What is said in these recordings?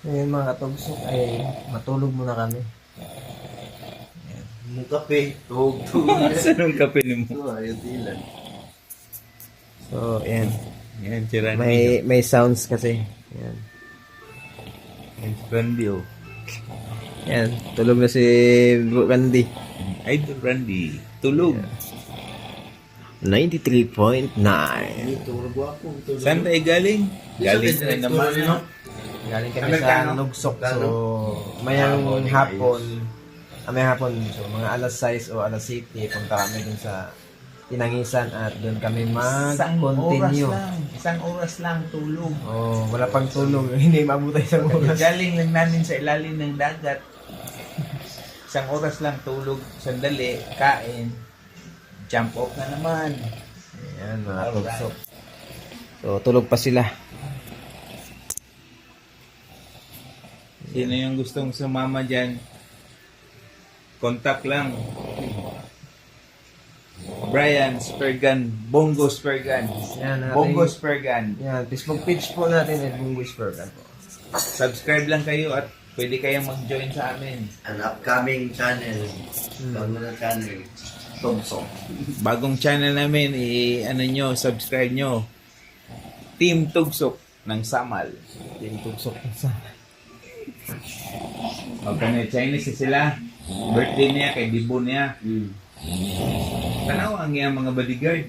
Ngayon mga katugsok ay matulog muna kami. Mong kape. Tuhog, tuhog. Saan ang kape mo? Ito, ayaw tilan. So, ayan. Yan, si Randy. May, may sounds kasi. Ayan. Yan, si Randy, oh. Ayan. Tulog na si Randy. Idol Randy. Tulog. 93.9. Gwapo. Ito, Saan tayo galing? Galing na naman, no? Galing kami Amerikano? sa Nugsok. So, Amerikano? mayang hapon. Ah, may hapon. So, mga alas 6 o alas 7, punta kami dun sa Tinangisan at doon kami Isang oras mag-continue. lang. Isang oras lang tulog. Oh, wala pang tulog. Hindi mabuti isang oras. Galing lang namin sa ilalim ng dagat. Isang oras lang tulog, sandali, kain, jump off na naman. Ayan, mga tugsok. So, tulog pa sila. Sino yung gustong sumama dyan? Contact lang. Brian Spergan, Bongo Spergan. Yan, natin. Bongo Spergan. Yan, Facebook page po natin at Bungo Spurgan po. Subscribe lang kayo at pwede kayong mag-join sa amin. An upcoming channel. Bago na channel. Thompson. Bagong channel namin, i ano nyo, subscribe nyo. Team Tugsok ng Samal. Yung tugsok sa O kanya Chinese sila. Birthday niya kay Bibo niya. Hmm. Tanaw ang iyang mga bodyguard.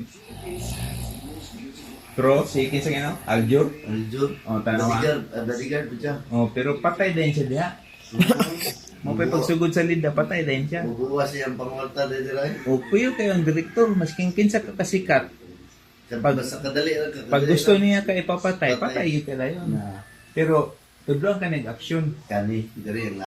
Pero si kinsa nga no? Aljo. Aljur. O tanaw. ah. Bodyguard. ah, Bodyguard siya? Oh, pero patay din siya diha. Mo pa pagsugod sa linda patay din siya. Bubuwas siya ang pangwalta na dira. O kuyo kayo ang direktor, masking kinsa ka kasikat. Pag, Basta kadali lang. kadali Pag gusto niya ka ipapatay, Patay. patay yun ka na yun. Pero tudlo ka nag-action. kani. Diri ang